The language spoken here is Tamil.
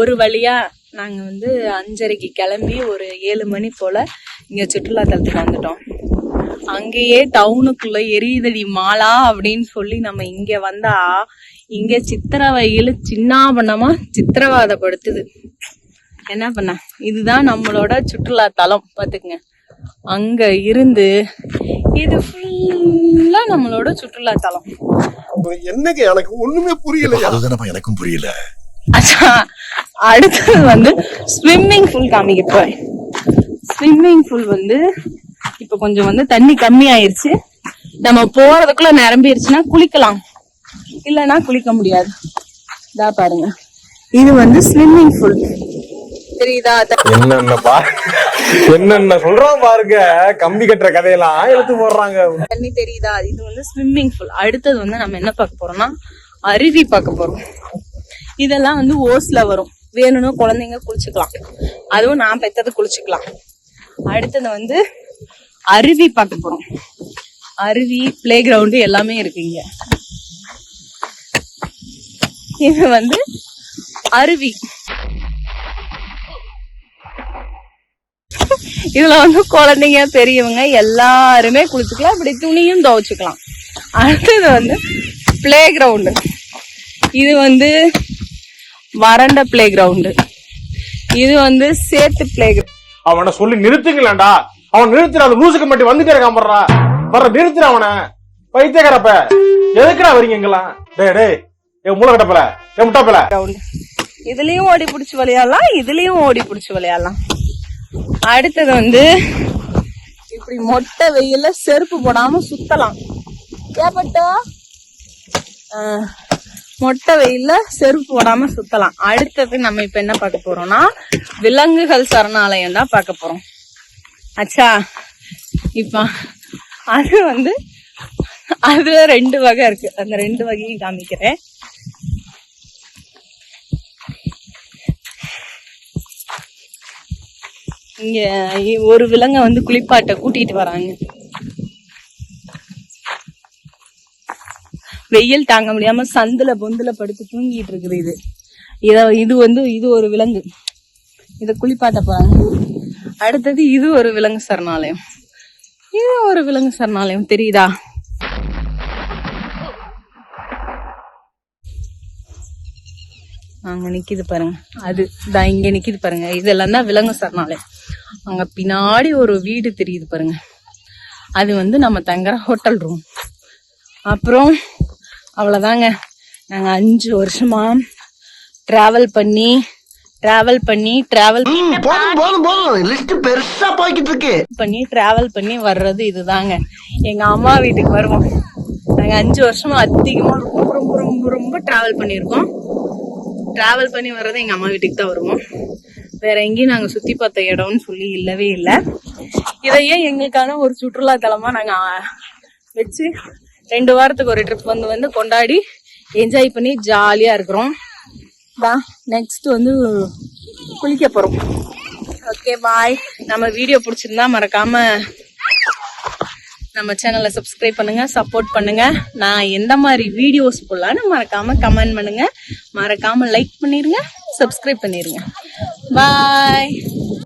ஒரு வழியா நாங்க வந்து அஞ்சரைக்கு கிளம்பி ஒரு ஏழு மணி போல இங்க சுற்றுலா தலத்துக்கு வந்துட்டோம். அங்கேயே டவுனுக்குள்ள எரியுதடி மாலா அப்படின்னு சொல்லி நம்ம இங்க வந்தா இங்க சித்திரவையில் சின்னாபண்ணமா சித்திரவாதப்படுத்துது. என்ன பண்ண? இதுதான் நம்மளோட சுற்றுலா தலம் பாத்துக்குங்க. அங்க இருந்து இது ஃபுல்லா நம்மளோட சுற்றுலா தலம். என்னங்க எனக்கு ஒண்ணுமே புரியலையா? அதுதானப்பா எனக்கும் புரியல. அச்சா அடுத்தது வந்து ஸ்விம்மிங் பூல் காமிக்க போறேன் ஸ்விம்மிங் பூல் வந்து இப்ப கொஞ்சம் வந்து தண்ணி கம்மி ஆயிருச்சு நம்ம போறதுக்குள்ள நிரம்பிருச்சுன்னா குளிக்கலாம். இல்லைன்னா குளிக்க முடியாது. இதா பாருங்க. இது வந்து ஸ்விம்மிங் பூல் தெரியுதா? என்னென்ன என்னென்ன சொல்றோம் பாருங்க. கம்பி கட்டுற கதையெல்லாம் எடுத்து போடுறாங்க. தண்ணி தெரியுதா? இது வந்து ஸ்விம்மிங் பூல் அடுத்தது வந்து நம்ம என்ன பார்க்க போறோம்னா அருவி பார்க்க போறோம். இதெல்லாம் வந்து ஓஸ்ல வரும். வேணும்னா குழந்தைங்க குளிச்சுக்கலாம். அதுவும் நான் பெத்தது குளிச்சுக்கலாம். அடுத்தது வந்து அருவி பார்க்க போறோம். அருவி பிளே கிரவுண்டு எல்லாமே இருக்கு இங்க. இது வந்து அருவி. இதுல வந்து குழந்தைங்க பெரியவங்க எல்லாருமே குளிச்சுக்கலாம். இப்படி துணியும் துவைச்சுக்கலாம். அடுத்தது வந்து பிளே கிரவுண்டு இது வந்து வறண்ட பிளே கிரவுண்டு இது வந்து சேத்து பிளே அவனை சொல்லி நிறுத்துங்களேன்டா. அவன் நிறுத்துற அந்த லூசுக்கு மட்டும் வந்துட்டே இருக்கான் போடுறா வர்ற நிறுத்துற அவனை. பைத்தியக்காரப்ப. எதுக்குடா வரீங்க இங்கெல்லாம்? டேய் டேய். ஏ மூளை கட்டப்பல ஏ முட்டாப்பல இதுலயும் ஓடி பிடிச்சி விளையாடலாம் இதுலயும் ஓடி பிடிச்சி விளையாடலாம். அடுத்தது வந்து இப்படி மொட்டை வெயில்ல செருப்பு போடாம சுத்தலாம். ஏப்பட்டா மொட்டை வெயில்ல செருப்பு போடாம சுத்தலாம். அடுத்தது நம்ம இப்ப என்ன பார்க்க போறோம்னா விலங்குகள் சரணாலயம் தான் பார்க்க போறோம். அச்சா இப்ப அது வந்து அதுல ரெண்டு வகை இருக்கு. அந்த ரெண்டு வகையும் காமிக்கிறேன். இங்க ஒரு விலங்க வந்து குளிப்பாட்ட கூட்டிட்டு வராங்க. வெயில் தாங்க முடியாம சந்துல பொந்துல படுத்து தூங்கிட்டு இருக்குது இது. இத இது வந்து இது ஒரு விலங்கு. இத குளிப்பாட்ட போறாங்க. அடுத்தது இது ஒரு விலங்கு சரணாலயம். இது ஒரு விலங்கு சரணாலயம். தெரியுதா? அங்க நிக்குது பாருங்க. அது தான் இங்க நிக்குது பாருங்க. இதெல்லாம் தான் விலங்கு சரணாலயம். அங்க பின்னாடி ஒரு வீடு தெரியுது பாருங்க. அது வந்து நம்ம தங்குற ஹோட்டல் ரூம். அப்புறம் அவ்வளவுதாங்க. நாங்க அஞ்சு வருஷமா டிராவல் பண்ணி டிராவல் பண்ணி டிராவல் பெருசா போய்கிட்டு இருக்கு. பண்ணி டிராவல் பண்ணி வர்றது இதுதாங்க. எங்க அம்மா வீட்டுக்கு வருவோம். நாங்க அஞ்சு வருஷமா அதிகமா ரொம்ப ரொம்ப ரொம்ப ரொம்ப டிராவல் பண்ணியிருக்கோம். டிராவல் பண்ணி வர்றது எங்க அம்மா வீட்டுக்கு தான் வருவோம். வேற எங்கேயும் நாங்க சுத்தி பார்த்த இடம்னு சொல்லி இல்லவே இல்லை. இதையே எங்களுக்கான ஒரு சுற்றுலா தலமா நாங்க வச்சு ரெண்டு வாரத்துக்கு ஒரு ட்ரிப் வந்து வந்து கொண்டாடி என்ஜாய் பண்ணி ஜாலியாக இருக்கிறோம். தான் நெக்ஸ்ட் வந்து குளிக்க போகிறோம் ஓகே பாய் நம்ம வீடியோ பிடிச்சிருந்தா மறக்காம நம்ம சேனலை சப்ஸ்கிரைப் பண்ணுங்க சப்போர்ட் பண்ணுங்க. நான் எந்த மாதிரி வீடியோஸ் போடலான்னு மறக்காம கமெண்ட் பண்ணுங்க. மறக்காம லைக் பண்ணிருங்க சப்ஸ்கிரைப் பண்ணிருங்க. பாய்